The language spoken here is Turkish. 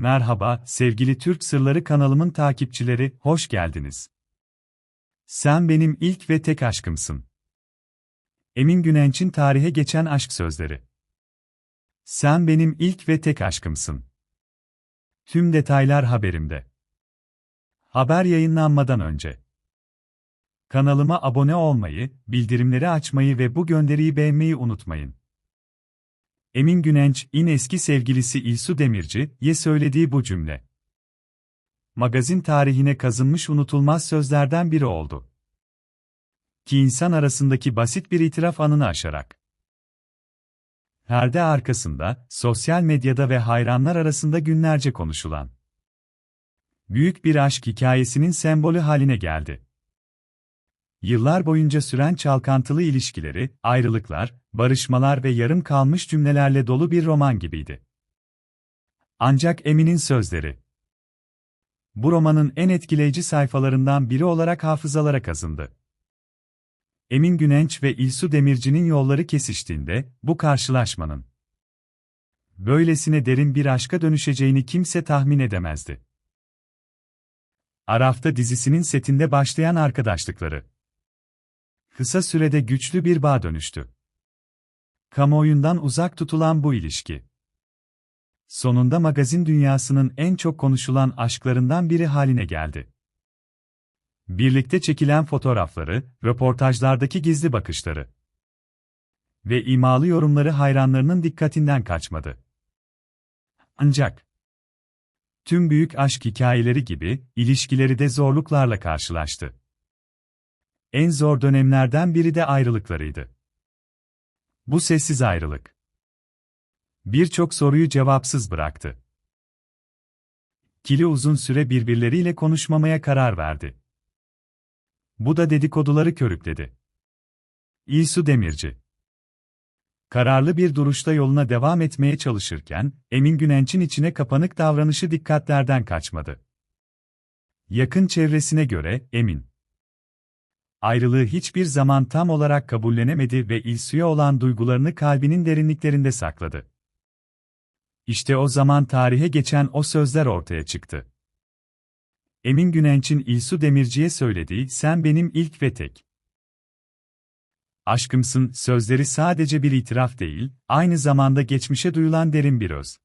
Merhaba, sevgili Türk Sırları kanalımın takipçileri, hoş geldiniz. Sen benim ilk ve tek aşkımsın. Emin Günenç'in tarihe geçen aşk sözleri. Sen benim ilk ve tek aşkımsın. Tüm detaylar haberimde. Haber yayınlanmadan önce. Kanalıma abone olmayı, bildirimleri açmayı ve bu gönderiyi beğenmeyi unutmayın. Emin Günenç, in eski sevgilisi İlsu Demirci'ye söylediği bu cümle. Magazin tarihine kazınmış unutulmaz sözlerden biri oldu. Ki insan arasındaki basit bir itiraf anını aşarak. Perde arkasında, sosyal medyada ve hayranlar arasında günlerce konuşulan. Büyük bir aşk hikayesinin sembolü haline geldi. Yıllar boyunca süren çalkantılı ilişkileri, ayrılıklar, barışmalar ve yarım kalmış cümlelerle dolu bir roman gibiydi. Ancak Emin'in sözleri. Bu romanın en etkileyici sayfalarından biri olarak hafızalara kazındı. Emin Günenç ve İlsu Demirci'nin yolları kesiştiğinde, bu karşılaşmanın böylesine derin bir aşka dönüşeceğini kimse tahmin edemezdi. Arafta dizisinin setinde başlayan arkadaşlıkları kısa sürede güçlü bir bağ dönüştü. Kamuoyundan uzak tutulan bu ilişki. Sonunda magazin dünyasının en çok konuşulan aşklarından biri haline geldi. Birlikte çekilen fotoğrafları, röportajlardaki gizli bakışları ve imalı yorumları hayranlarının dikkatinden kaçmadı. Ancak tüm büyük aşk hikayeleri gibi ilişkileri de zorluklarla karşılaştı. En zor dönemlerden biri de ayrılıklarıydı. Bu sessiz ayrılık birçok soruyu cevapsız bıraktı. Kili uzun süre birbirleriyle konuşmamaya karar verdi. Bu da dedikoduları körükledi. İlsu Demirci Kararlı bir duruşta yoluna devam etmeye çalışırken, Emin Günenç'in içine kapanık davranışı dikkatlerden kaçmadı. Yakın çevresine göre, Emin, ayrılığı hiçbir zaman tam olarak kabullenemedi ve İlsu'ya olan duygularını kalbinin derinliklerinde sakladı. İşte o zaman tarihe geçen o sözler ortaya çıktı. Emin Günenç'in İlsu Demirci'ye söylediği sen benim ilk ve tek. Aşkımsın sözleri sadece bir itiraf değil, aynı zamanda geçmişe duyulan derin bir öz.